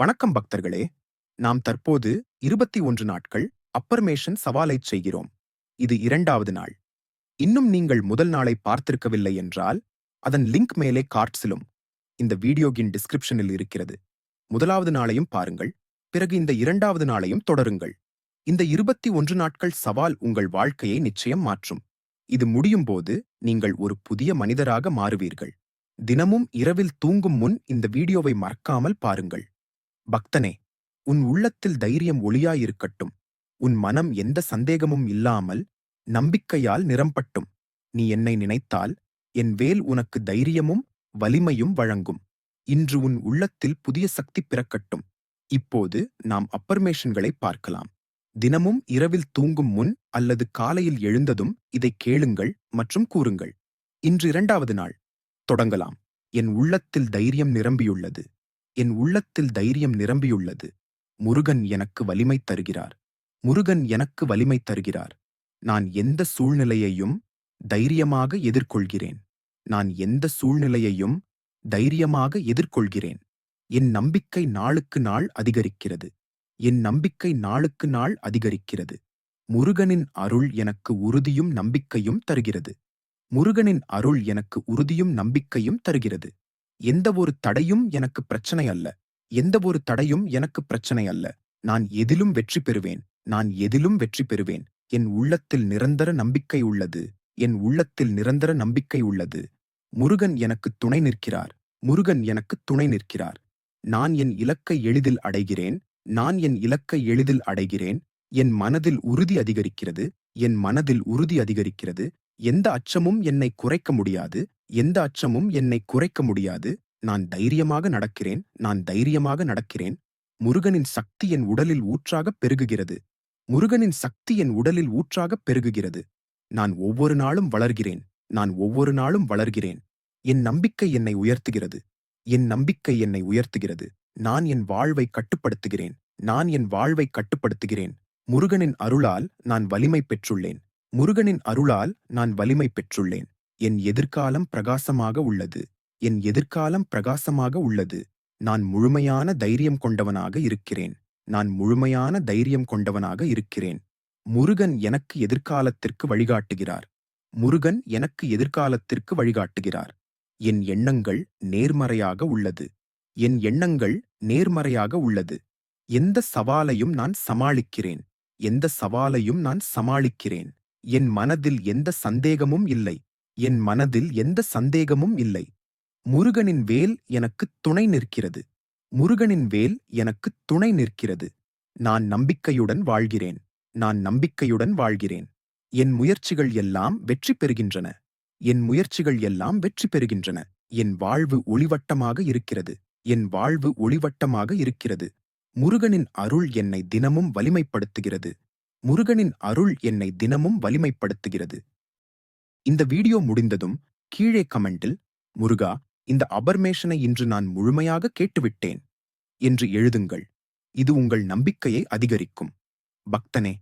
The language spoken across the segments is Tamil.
வணக்கம் பக்தர்களே. நாம் தற்போது இருபத்தி ஒன்று நாட்கள் அப்பர்மேஷன் சவாலைச் செய்கிறோம். இது இரண்டாவது நாள். இன்னும் நீங்கள் முதல் நாளை பார்த்திருக்கவில்லை என்றால் அதன் லிங்க் மேலே கார்ட்ஸிலும் இந்த வீடியோகின் டிஸ்கிரிப்ஷனில் இருக்கிறது. முதலாவது நாளையும் பாருங்கள். பிறகு இந்த இரண்டாவது நாளையும் தொடருங்கள். இந்த இருபத்தி ஒன்று நாட்கள் சவால் உங்கள் வாழ்க்கையை நிச்சயம் மாற்றும். இது முடியும் போது நீங்கள் ஒரு புதிய மனிதராக மாறுவீர்கள். தினமும் இரவில் தூங்கும் முன் இந்த வீடியோவை மறக்காமல் பாருங்கள். பக்தனே உன் உள்ளத்தில் தைரியம் ஒளியாயிருக்கட்டும். உன் மனம் எந்த சந்தேகமும் இல்லாமல் நம்பிக்கையால் நிரம்பட்டும். நீ என்னை நினைத்தால் என் வேல் உனக்கு தைரியமும் வலிமையும் வழங்கும். இன்று உன் உள்ளத்தில் புதிய சக்தி பிறக்கட்டும். இப்போது நாம் அப்பர்மேஷன்களை பார்க்கலாம். தினமும் இரவில் தூங்கும் முன் அல்லது காலையில் எழுந்ததும் இதை கேளுங்கள் மற்றும் கூறுங்கள். இன்று இரண்டாவது நாள். தொடங்கலாம். என் உள்ளத்தில் தைரியம் நிரம்பியுள்ளது. என் உள்ளத்தில் தைரியம் நிரம்பியுள்ளது. முருகன் எனக்கு வலிமை தருகிறார். முருகன் எனக்கு வலிமை தருகிறார். நான் எந்த சூழ்நிலையையும் தைரியமாக எதிர்கொள்கிறேன். நான் எந்த சூழ்நிலையையும் தைரியமாக எதிர்கொள்கிறேன். என் நம்பிக்கை நாளுக்கு நாள் அதிகரிக்கிறது. என் நம்பிக்கை நாளுக்கு நாள் அதிகரிக்கிறது. முருகனின் அருள் எனக்கு உறுதியும் நம்பிக்கையும் தருகிறது. முருகனின் அருள் எனக்கு உறுதியும் நம்பிக்கையும் தருகிறது. எந்த ஒரு தடையும் எனக்கு பிரச்சனை அல்ல. எந்த ஒரு தடையும் எனக்கு பிரச்சனை அல்ல. நான் எதிலும் வெற்றி பெறுவேன். நான் எதிலும் வெற்றி பெறுவேன். என் உள்ளத்தில் நிரந்தர நம்பிக்கை உள்ளது. என் உள்ளத்தில் நிரந்தர நம்பிக்கை உள்ளது. முருகன் எனக்கு துணை நிற்கிறார். முருகன் எனக்கு துணை நிற்கிறார். நான் என் இலக்கை எளிதில் அடைகிறேன். நான் என் இலக்கை எளிதில் அடைகிறேன். என் மனதில் உறுதி அதிகரிக்கிறது. என் மனதில் உறுதி அதிகரிக்கிறது. எந்த அச்சமும் என்னை குறைக்க முடியாது. எந்த அச்சமும் என்னை குறைக்க முடியாது. நான் தைரியமாக நடக்கிறேன். நான் தைரியமாக நடக்கிறேன். முருகனின் சக்தி என் உடலில் ஊற்றாகப் பெருகுகிறது. முருகனின் சக்தி என் உடலில் ஊற்றாகப் பெருகுகிறது. நான் ஒவ்வொரு நாளும் வளர்கிறேன். நான் ஒவ்வொரு நாளும் வளர்கிறேன். என் நம்பிக்கை என்னை உயர்த்துகிறது. என் நம்பிக்கை என்னை உயர்த்துகிறது. நான் என் வாழ்வை கட்டுப்படுத்துகிறேன். நான் என் வாழ்வை கட்டுப்படுத்துகிறேன். முருகனின் அருளால் நான் வலிமை பெற்றுள்ளேன். முருகனின் அருளால் நான் வலிமை பெற்றுள்ளேன். என் எதிர்காலம் பிரகாசமாக உள்ளது. என் எதிர்காலம் பிரகாசமாக உள்ளது. நான் முழுமையான தைரியம் கொண்டவனாக இருக்கிறேன். நான் முழுமையான தைரியம் கொண்டவனாக இருக்கிறேன். முருகன் எனக்கு எதிர்காலத்திற்கு வழிகாட்டுகிறார். முருகன் எனக்கு எதிர்காலத்திற்கு வழிகாட்டுகிறார். என் எண்ணங்கள் நேர்மறையாக உள்ளது. என் எண்ணங்கள் நேர்மறையாக உள்ளது. எந்த சவாலையும் நான் சமாளிக்கிறேன். எந்த சவாலையும் நான் சமாளிக்கிறேன். என் மனதில் எந்த சந்தேகமும் இல்லை. என் மனதில் எந்த சந்தேகமும் இல்லை. முருகனின் வேல் எனக்கு துணை நிற்கிறது. முருகனின் வேல் எனக்கு துணை நிற்கிறது. நான் நம்பிக்கையுடன் வாழ்கிறேன். நான் நம்பிக்கையுடன் வாழ்கிறேன். என் முயற்சிகள் எல்லாம் வெற்றி பெறுகின்றன. என் முயற்சிகள் எல்லாம் வெற்றி பெறுகின்றன. என் வாழ்வு ஒளிவட்டமாக இருக்கிறது. என் வாழ்வு ஒளிவட்டமாக இருக்கிறது. முருகனின் அருள் என்னை தினமும் வலிமைப்படுத்துகிறது. முருகனின் அருள் என்னை தினமும் வலிமைப்படுத்துகிறது. இந்த வீடியோ முடிந்ததும் கீழே கமெண்டில் முருகா இந்த அபர்மேஷனை இன்று நான் முழுமையாக கேட்டுவிட்டேன் என்று எழுதுங்கள். இது உங்கள் நம்பிக்கையை அதிகரிக்கும். பக்தனே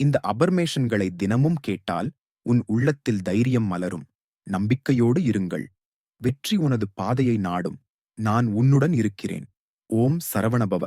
இந்த அபர்மேஷன்களை தினமும் கேட்டால் உன் உள்ளத்தில் தைரியம் மலரும். நம்பிக்கையோடு இருங்கள். வெற்றி உனது பாதையை நாடும். நான் உன்னுடன் இருக்கிறேன். ஓம் சரவணபவ.